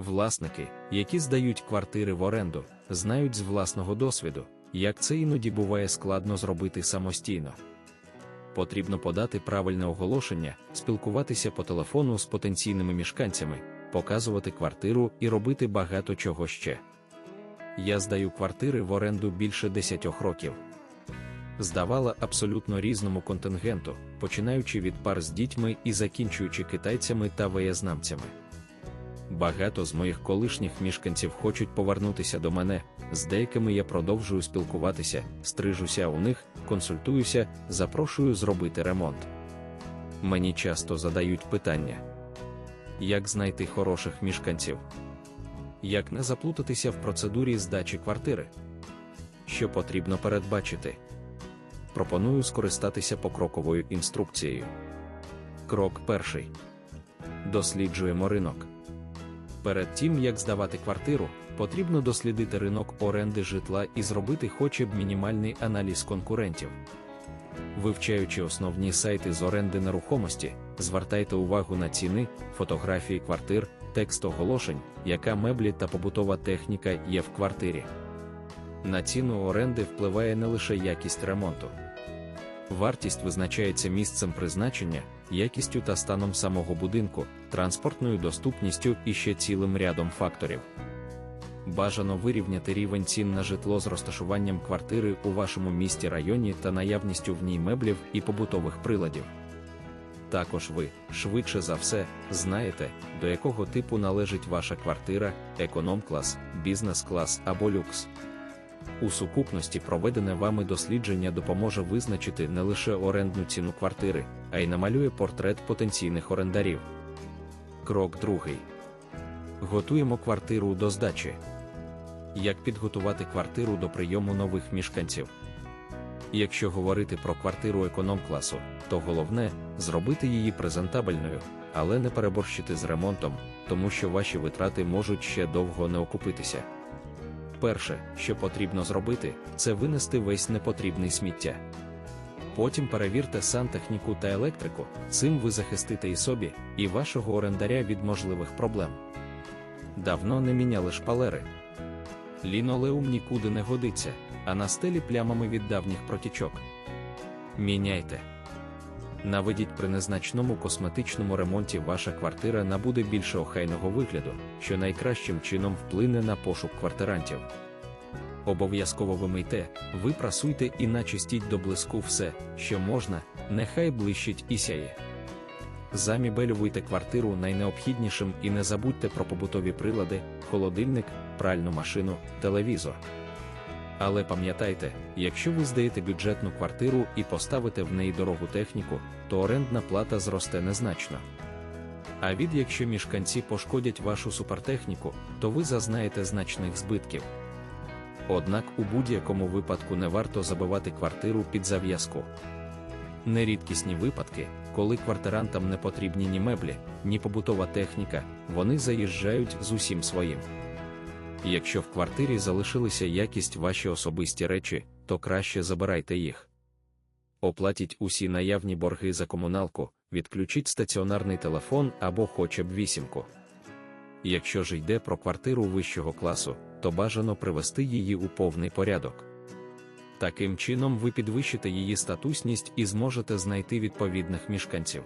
Власники, які здають квартири в оренду, знають з власного досвіду, як це іноді буває складно зробити самостійно. Потрібно подати правильне оголошення, спілкуватися по телефону з потенційними мешканцями, показувати квартиру і робити багато чого ще. Я здаю квартири в оренду більше 10 років. Здавала абсолютно різному контингенту, починаючи від пар з дітьми і закінчуючи китайцями та виєзнамцями. Багато з моїх колишніх мешканців хочуть повернутися до мене, з деякими я продовжую спілкуватися, стрижуся у них, консультуюся, запрошую зробити ремонт. Мені часто задають питання: як знайти хороших мешканців? Як не заплутатися в процедурі здачі квартири? Що потрібно передбачити? Пропоную скористатися покроковою інструкцією. Крок перший. Досліджуємо ринок. Перед тим, як здавати квартиру, потрібно дослідити ринок оренди житла і зробити хоча б мінімальний аналіз конкурентів. Вивчаючи основні сайти з оренди нерухомості, звертайте увагу на ціни, фотографії квартир, текст оголошень, яка меблі та побутова техніка є в квартирі. На ціну оренди впливає не лише якість ремонту. Вартість визначається місцем призначення, якістю та станом самого будинку, транспортною доступністю і ще цілим рядом факторів. Бажано вирівняти рівень цін на житло з розташуванням квартири у вашому місті районі та наявністю в ній меблів і побутових приладів. Також ви, швидше за все, знаєте, до якого типу належить ваша квартира, економ-клас, бізнес-клас або люкс. У сукупності проведене вами дослідження допоможе визначити не лише орендну ціну квартири, а й намалює портрет потенційних орендарів. Крок другий. Готуємо квартиру до здачі. Як підготувати квартиру до прийому нових мешканців? Якщо говорити про квартиру економ-класу, то головне зробити її презентабельною, але не переборщити з ремонтом, тому що ваші витрати можуть ще довго не окупитися. Перше, що потрібно зробити, це винести весь непотрібний сміття. Потім перевірте сантехніку та електрику, цим ви захистите і собі, і вашого орендаря від можливих проблем. Давно не міняли шпалери. Лінолеум нікуди не годиться, а на стелі плямами від давніх протічок. Міняйте. Наведіть при незначному косметичному ремонті ваша квартира набуде більше охайного вигляду, що найкращим чином вплине на пошук квартирантів. Обов'язково вимийте, ви прасуйте і начистіть до блиску все, що можна, нехай блищить і сяє. Замібелювуйте квартиру найнеобхіднішим і не забудьте про побутові прилади, холодильник, пральну машину, телевізор. Але пам'ятайте, якщо ви здаєте бюджетну квартиру і поставите в неї дорогу техніку, то орендна плата зросте незначно. А від якщо мішканці пошкодять вашу супертехніку, то ви зазнаєте значних збитків. Однак у будь-якому випадку не варто забивати квартиру під зав'язку. Нерідкісні випадки, коли квартирантам не потрібні ні меблі, ні побутова техніка, вони заїжджають з усім своїм. Якщо в квартирі залишилися якість ваші особисті речі, то краще забирайте їх. Оплатіть усі наявні борги за комуналку, відключіть стаціонарний телефон або хоча б вісімку. Якщо ж йде про квартиру вищого класу, то бажано привести її у повний порядок. Таким чином ви підвищите її статусність і зможете знайти відповідних мешканців.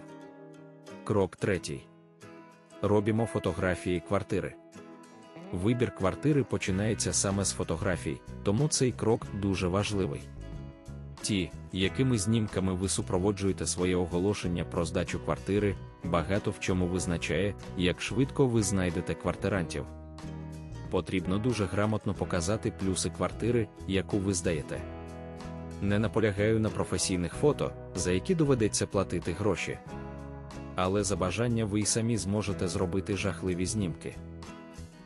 Крок третій. Робимо фотографії квартири. Вибір квартири починається саме з фотографій, тому цей крок дуже важливий. Ті, якими знімками ви супроводжуєте своє оголошення про здачу квартири, багато в чому визначає, як швидко ви знайдете квартирантів. Потрібно дуже грамотно показати плюси квартири, яку ви здаєте. Не наполягаю на професійних фото, за які доведеться платити гроші. Але за бажання ви й самі зможете зробити жахливі знімки.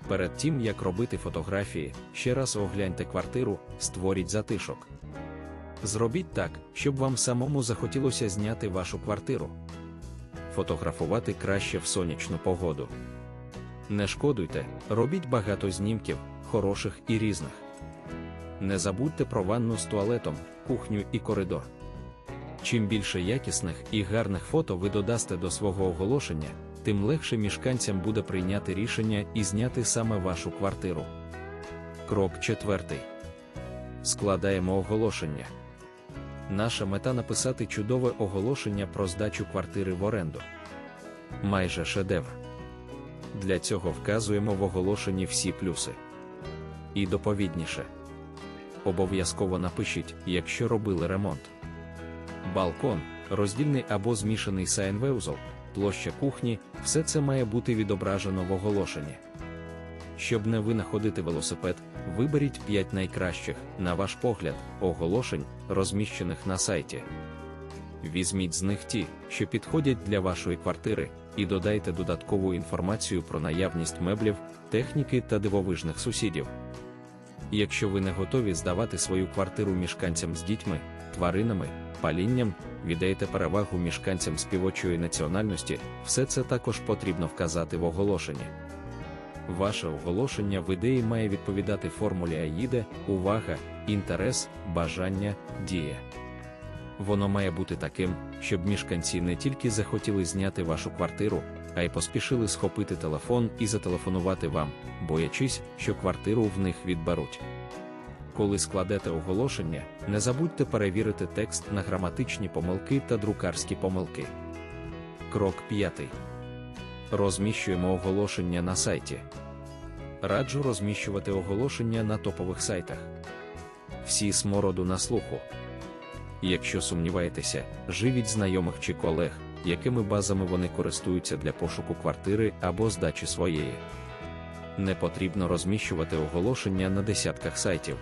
Перед тим, як робити фотографії, ще раз огляньте квартиру, створіть затишок. Зробіть так, щоб вам самому захотілося зняти вашу квартиру. Фотографувати краще в сонячну погоду. Не шкодуйте, робіть багато знімків, хороших і різних. Не забудьте про ванну з туалетом, кухню і коридор. Чим більше якісних і гарних фото ви додасте до свого оголошення, тим легше мешканцям буде прийняти рішення і зняти саме вашу квартиру. Крок четвертий. Складаємо оголошення. Наша мета написати чудове оголошення про здачу квартири в оренду. Майже шедевр. Для цього вказуємо в оголошенні всі плюси. І доповідніше. Обов'язково напишіть, якщо робили ремонт. Балкон, роздільний або змішаний сайнвеузол, площа кухні все це має бути відображено в оголошенні. Щоб не винаходити велосипед, виберіть 5 найкращих, на ваш погляд, оголошень, розміщених на сайті. Візьміть з них ті, що підходять для вашої квартири, і додайте додаткову інформацію про наявність меблів, техніки та дивовижних сусідів. Якщо ви не готові здавати свою квартиру мешканцям з дітьми, тваринами, палінням, віддайте перевагу мешканцям співочої національності, все це також потрібно вказати в оголошенні. Ваше оголошення в ідеї має відповідати формулі АїДе, увага, інтерес, бажання, дія. Воно має бути таким, щоб мешканці не тільки захотіли зняти вашу квартиру, а й поспішили схопити телефон і зателефонувати вам, боячись, що квартиру в них відберуть. Коли складете оголошення, не забудьте перевірити текст на граматичні помилки та друкарські помилки. Крок 5. Розміщуємо оголошення на сайті. Раджу розміщувати оголошення на топових сайтах. Всі смороду на слуху. Якщо сумніваєтеся, живіть знайомих чи колег, якими базами вони користуються для пошуку квартири або здачі своєї. Не потрібно розміщувати оголошення на десятках сайтів.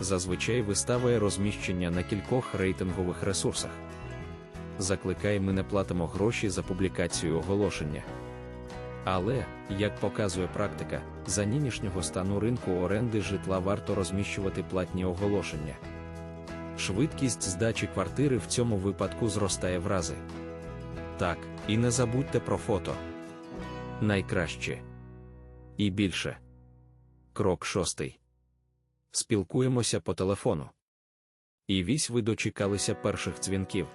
Зазвичай виставує розміщення на кількох рейтингових ресурсах. Закликай, ми не платимо гроші за публікацію оголошення. Але, як показує практика, за нинішнього стану ринку оренди житла варто розміщувати платні оголошення. Швидкість здачі квартири в цьому випадку зростає в рази. Так, і не забудьте про фото. Найкраще. І більше. Крок шостий. Спілкуємося по телефону. І вісь ви дочекалися перших дзвінків.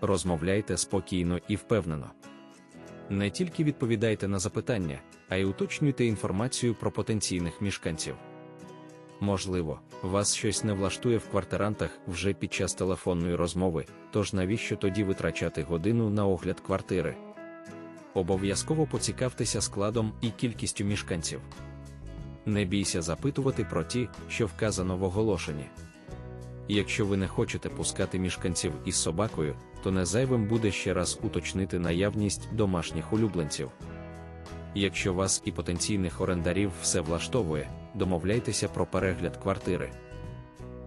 Розмовляйте спокійно і впевнено. Не тільки відповідайте на запитання, а й уточнюйте інформацію про потенційних мешканців. Можливо, вас щось не влаштує в квартирантах вже під час телефонної розмови, тож навіщо тоді витрачати годину на огляд квартири? Обов'язково поцікавтеся складом і кількістю мешканців. Не бійся запитувати про ті, що вказано в оголошенні. Якщо ви не хочете пускати мешканців із собакою, то не зайвим буде ще раз уточнити наявність домашніх улюбленців. Якщо вас і потенційних орендарів все влаштовує, домовляйтеся про перегляд квартири.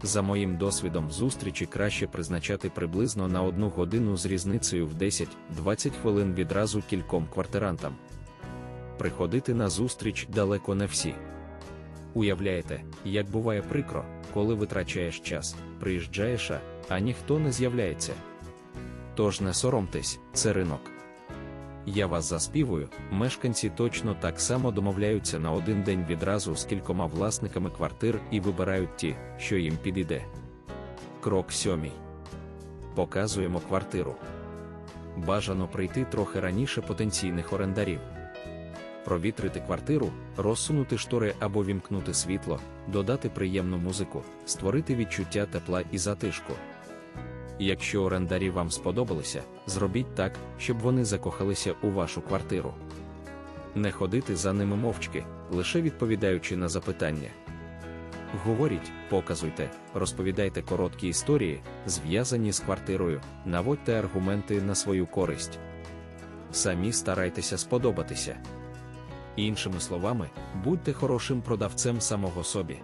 За моїм досвідом зустрічі краще призначати приблизно на одну годину з різницею в 10-20 хвилин відразу кільком квартирантам. Приходити на зустріч далеко не всі. Уявляєте, як буває прикро, коли витрачаєш час, приїжджаєш, а ніхто не з'являється. Тож не соромтесь, це ринок. Я вас заспівую, мешканці точно так само домовляються на один день відразу з кількома власниками квартир і вибирають ті, що їм підійде. Крок сьомий. Показуємо квартиру. Бажано прийти трохи раніше потенційних орендарів. Провітрити квартиру, розсунути штори або вімкнути світло, додати приємну музику, створити відчуття тепла і затишку. Якщо орендарі вам сподобалися, зробіть так, щоб вони закохалися у вашу квартиру. Не ходити за ними мовчки, лише відповідаючи на запитання. Говоріть, показуйте, розповідайте короткі історії, зв'язані з квартирою, наводьте аргументи на свою користь. Самі старайтеся сподобатися. Іншими словами, будьте хорошим продавцем самого собі.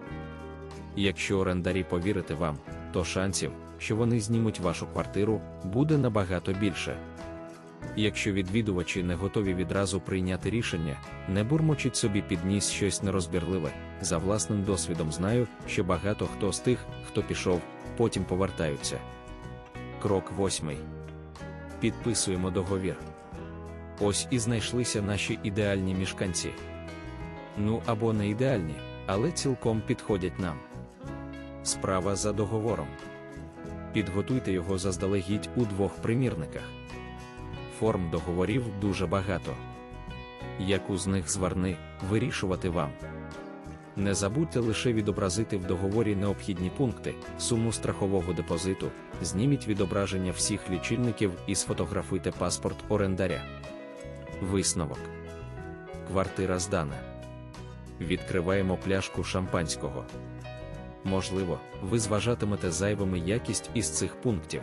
Якщо орендарі повірити вам, то шансів, що вони знімуть вашу квартиру, буде набагато більше. Якщо відвідувачі не готові відразу прийняти рішення, не бурмочіть собі під ніс щось нерозбірливе. За власним досвідом знаю, що багато хто з тих, хто пішов, потім повертаються. Крок восьмий. Підписуємо договір. Ось і знайшлися наші ідеальні мішканці. Ну або не ідеальні, але цілком підходять нам. Справа за договором. Підготуйте його заздалегідь у двох примірниках. Форм договорів дуже багато. Яку з них зварни, вирішувати вам. Не забудьте лише відобразити в договорі необхідні пункти, суму страхового депозиту, зніміть відображення всіх лічильників і сфотографуйте паспорт орендаря. Висновок. Квартира здана. Відкриваємо пляшку шампанського. Можливо, ви зважатимете зайвими якість із цих пунктів.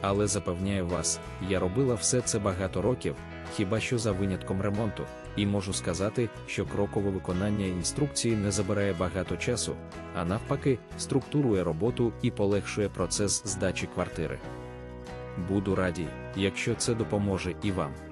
Але запевняю вас, я робила все це багато років, хіба що за винятком ремонту, і можу сказати, що крокове виконання інструкції не забирає багато часу, а навпаки, структурує роботу і полегшує процес здачі квартири. Буду радій, якщо це допоможе і вам.